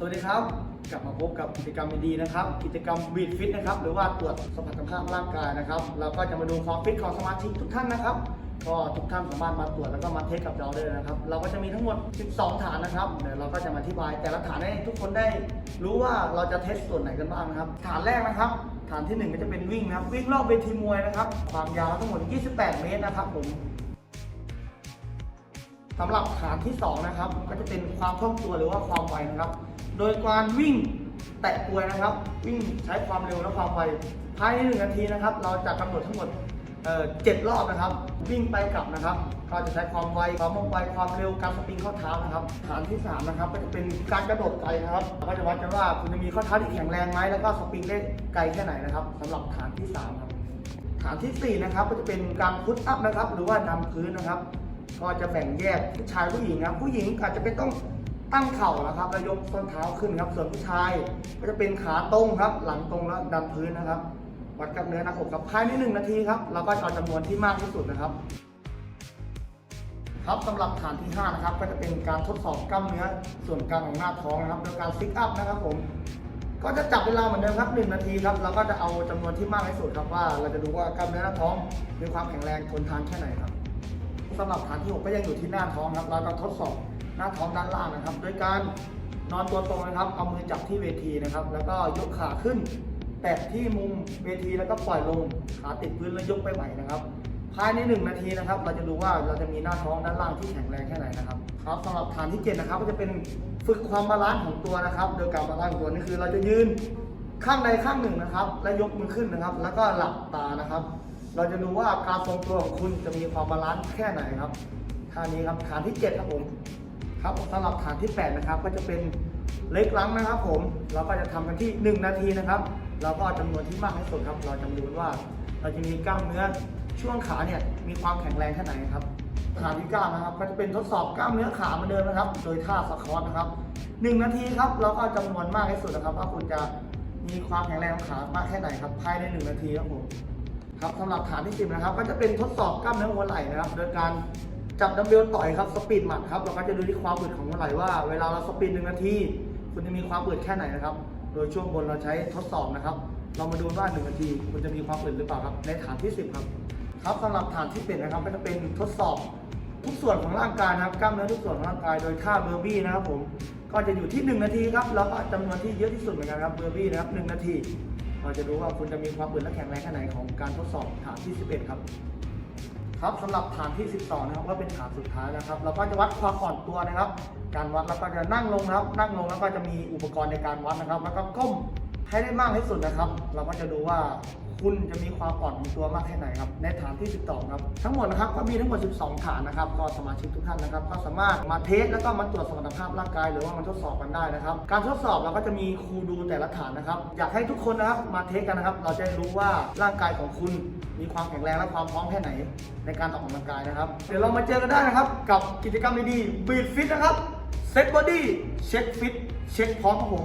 สวัสดีครับ กลับมาพบกับกิจกรรมดีๆนะครับ กิจกรรมบีดฟิตนะครับ หรือว่าตรวจสมรรถภาพร่างกายนะครับ เราก็จะมาดูความฟิตของสมาชิกทุกท่านนะครับ ก็ทุกท่านสามารถมาตรวจแล้วก็มาเทสกับเราได้เลยนะครับ เราก็จะมีทั้งหมด 12 ฐานนะครับ เดี๋ยวเราก็จะมาอธิบายแต่ละฐานให้ทุกคนได้รู้ว่าเราจะเทสส่วนไหนกันบ้างนะครับ ฐานแรกนะครับ ฐานที่หนึ่งก็จะเป็นวิ่งนะครับ วิ่งรอบเวทีมวยนะครับ ความยาวทั้งหมด 28 เมตรนะครับผม สำหรับฐานที่ 2 นะครับ ก็จะเป็นความคล่องตัวหรือว่าความไวนะครับ โดยการวิ่งแตะกลวยนะครับ วิ่งใช้ความเร็วและความไวภายในหนึ่งนาทีนะครับ เราจะกำหนดทั้งหมดเจ็ดรอบนะครับ วิ่งไปกลับนะครับก็จะใช้ความไวความว่องไวความเร็วการสปริงข้อเท้านะครับ ฐานที่สามนะครับ ก็จะเป็นการกระโดดไกลนะครับก็จะวัดกันว่าคุณจะมีข้อเท้าที่แข็งแรงไหมแล้วก็สปริงได้ไกลแค่ไหนนะครับสำหรับฐานที่สามครับ ฐานที่ 4 นะครับก็จะเป็นการพุทอัพนะครับ หรือว่าดันพื้นนะครับ ก็จะแบ่งแยกผู้ชายผู้หญิงครับ ผู้หญิงอาจจะเป็นต้องตั้งเข่านะครับแล้วยกส้นเท้าขึ้นครับ ส่วนผู้ชายก็จะเป็นขาตรงครับ หลังตรงแล้วดันพื้นนะครับ วัดกับเนื้อหน้าอกครับภายในหนึ่งนาทีครับเราก็จะเอาจำนวนที่มากที่สุดนะครับ ครับสำหรับฐานที่5นะครับก็จะเป็นการทดสอบกล้ามเนื้อส่วนกลางของหน้าท้องนะครับโดยการซิกอัพนะครับผมก็จะจับเวลาเหมือนเดิมครับ1นาทีครับเราก็จะเอาจำนวนที่มากที่สุดครับว่า เราจะดูว่ากล้ามเนื้อหน้าท้องมีความแข็งแรงทนทานแค่ไหนครับ สำหรับฐานที่ 6 ก็ยังอยู่ที่หน้าท้องครับเราจะทดสอบหน้าท้องด้านล่างนะครับ โดยการนอนตัวตรงนะครับ เอามือจับที่เวทีนะครับ แล้วก็ยกขาขึ้น แตะที่มุมเวทีแล้วก็ปล่อยลงขาติดพื้นแล้วยกไปไหวนะครับ ภายในหนึ่งนาทีนะครับ เราจะดูว่าเราจะมีหน้าท้องด้านล่างที่แข็งแรงแค่ไหนนะครับครับสำหรับฐานที่7นะครับก็จะเป็นฝึกความบาลานซ์ของตัวนะครับ โดยการบาลานซ์ของตัวนี่คือ เราจะยืนข้างใดข้างหนึ่งนะครับ และยกมือขึ้นนะครับ แล้วก็หลับตานะครับ เราจะดูว่าการทรงตัวของคุณจะมีความบาลานซ์แค่ไหนครับท่านี้ครับฐานที่ 7 ครับผมครับสำหรับฐานที่ 8 นะครับ ก็จะเป็นเล็กลังนะครับผมเราก็จะทำกันที่ 1 นาทีนะครับ เราก็เอาจำนวนที่มากที่สุดครับ เราจะดูว่า เราจะมีกล้ามเนื้อช่วงขาเนี่ยมีความแข็งแรงแค่ไหนครับฐานที่9นะครับ ก็จะเป็นทดสอบกล้ามเนื้อขาเหมือนเดิมนะครับ โดยท่าสควอตนะครับ1นาทีครับเราก็เอาจำนวนมากที่สุดนะครับ ว่าคุณจะมีความแข็งแรงของขามากแค่ไหนครับภายใน 1 นาทีครับผม ครับสำหรับฐานที่10นะครับ ก็จะเป็นทดสอบกล้ามเนื้อหัวไหล่นะครับ โดยการจับดัมเบลต่อยครับสปีดหมัดครับเราก็จะดูที่ความอึดของหัวไหล่ว่าเวลาเราสปีดหนึ่งนาทีคุณจะมีความอึดแค่ไหนนะครับ โดยช่วงบนเราใช้ทดสอบนะครับ เรามาดูว่าหนึ่งนาทีคุณจะมีความอึดหรือเปล่าครับ ในฐานที่10ครับ ครับสำหรับฐานที่เป็นนะครับก็จะเป็นทดสอบทุกส่วนของร่างกายนะครับกล้ามเนื้อทุกส่วนของร่างกายโดยท่าเบอร์บี้นะครับผมก็จะอยู่ที่ 1 นาทีครับแล้วก็จำนวนที่เยอะที่สุดเหมือนกันครับเบอร์บี้นะครับ1นาที เราจะดูว่าคุณจะมีความอึดและแข็งแรงแค่ไหนของการทดสอบฐานที่ 11 ครับ ครับสำหรับฐานที่ 12 นะครับก็เป็นฐานสุดท้ายนะครับ เราก็จะวัดความอ่อนตัวนะครับ การวัดเราก็จะนั่งลงนะครับ นั่งลงแล้วก็จะมีอุปกรณ์ในการวัดนะครับ แล้วก็ก้ม ให้ได้มากที่สุดนะครับ เราก็จะดูว่าคุณจะมีความอ่อนของตัวมากแค่ไหนครับ ในฐานที่ 12 ครับ ทั้งหมดนะครับก็มีทั้งหมด 12 ฐานนะครับ ก็สมาชิกทุกท่านนะครับ ก็สามารถมาเทสแล้วก็มาตรวจสมรรถภาพร่างกาย หรือว่ามาทดสอบกันได้นะครับ การทดสอบเราก็จะมีครูดูแต่ละฐานนะครับ อยากให้ทุกคนนะครับมาเทสกันนะครับ เราจะได้รู้ว่าร่างกายของคุณมีความแข็งแรงและความพร้อมแค่ไหน ในการออกกำลังกายนะครับ เดี๋ยวเรามาเจอกันได้นะครับ กับกิจกรรมดีๆบีดฟิตนะครับเซ็ตบอดี้เช็คฟิตเช็คพร้อมครับผม